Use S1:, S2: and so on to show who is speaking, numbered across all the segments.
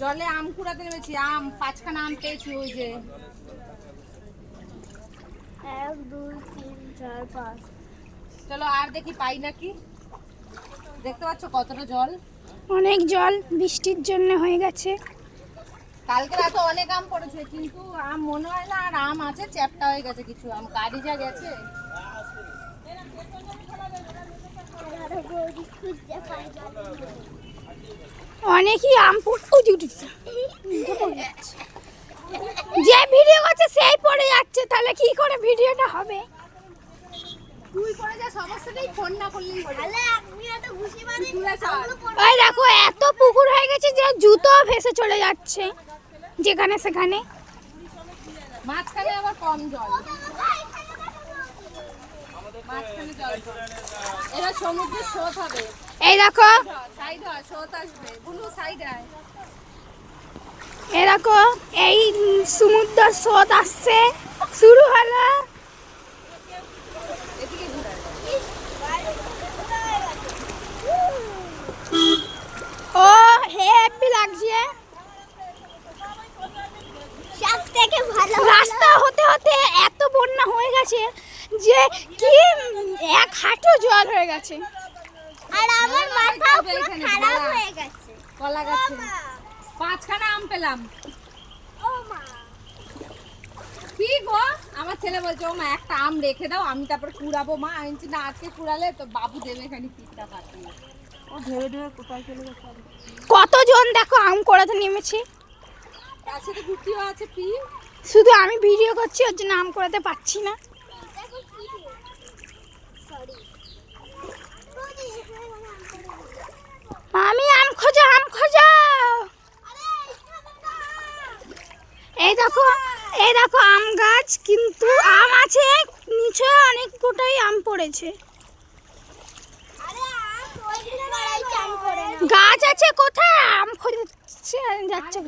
S1: জলে আম কুড়াতে নেমেছি আম পাঁচখানা আম পেয়েছি ওই যে।
S2: এক দুই তিন চার পাঁচ।
S1: চলো আর দেখি পাই নাকি? দেখতে পাচ্ছ কতটা জল?
S3: অনেক জল বৃষ্টির জন্য হয়ে গেছে।
S1: কালকে রাতে অনেক আম পড়েছে কিন্তু আম মনে হয় না আর আম আছে চ্যাপটা হয়ে গেছে কিছু আম। গাড়ি যা গেছে।
S2: আরও পাই
S3: অনেকই আম যে ভিডিও করছে সেই পড়ে যাচ্ছে। তাহলে কি করে ভিডিওটা হবে। ওই দেখো এত পুকুর হয়ে গেছে যে জুতো ভেসে চলে যাচ্ছে। যেখানে সেখানে।
S1: মাঝখানে আবার কম জল? মাঝখানে সমুদ্রে সমুদ্রের স্রোত হবে।
S3: এই দেখো।
S1: সাইড হয় স্রোত আসবে। বুলু সাইড হয়
S3: এই দেখো এই সমুদ্র স্রোত আসছে। শুরু হলো যে কি এক হাঁটু জল হয়ে গেছে।
S2: আর আমার মাথা পুরো
S1: এখানে,
S2: খারাপ হয়ে গেছে।
S1: কলা গাছে। পাঁচখানা আম পেলাম।
S2: ও মা।
S1: কি গো? আমার ছেলে বলছে ও মা একটা আম রেখে দাও আমি তারপর কুড়াবো। মা আমি না আজকে কুড়ালে তো বাবু দেবে এখানে পিঠটা পাঠিয়ে ও ধরে ধরে কোথায় চলে গেছে
S3: কতজন দেখো আম করাতে নেমেছে?
S1: তার সাথে গুটিও আছে পি
S3: শুধু আমি ভিডিও করছি ওর জন্য আম কোড়াতে পারছি না
S2: দেখো কি সরি
S3: আমি আম খোঁজো আম খোঁজো এই দেখো, এই দেখো আম গাছ, কিন্তু আম আছে, নিচে অনেক গোটাই আম পড়েছে। গাছ আছে কোথায়? আম খোঁজছে যাচ্ছে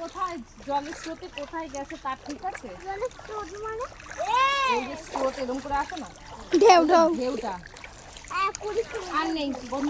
S3: কোথায়?
S1: জলের স্রোতে কোথায় গেছে তার ঠিক আছে যে স্রোত এরকম করে আসো না
S3: ঢেউ ঢেউ।
S1: ঢেউটা। আর নেই বন্ধ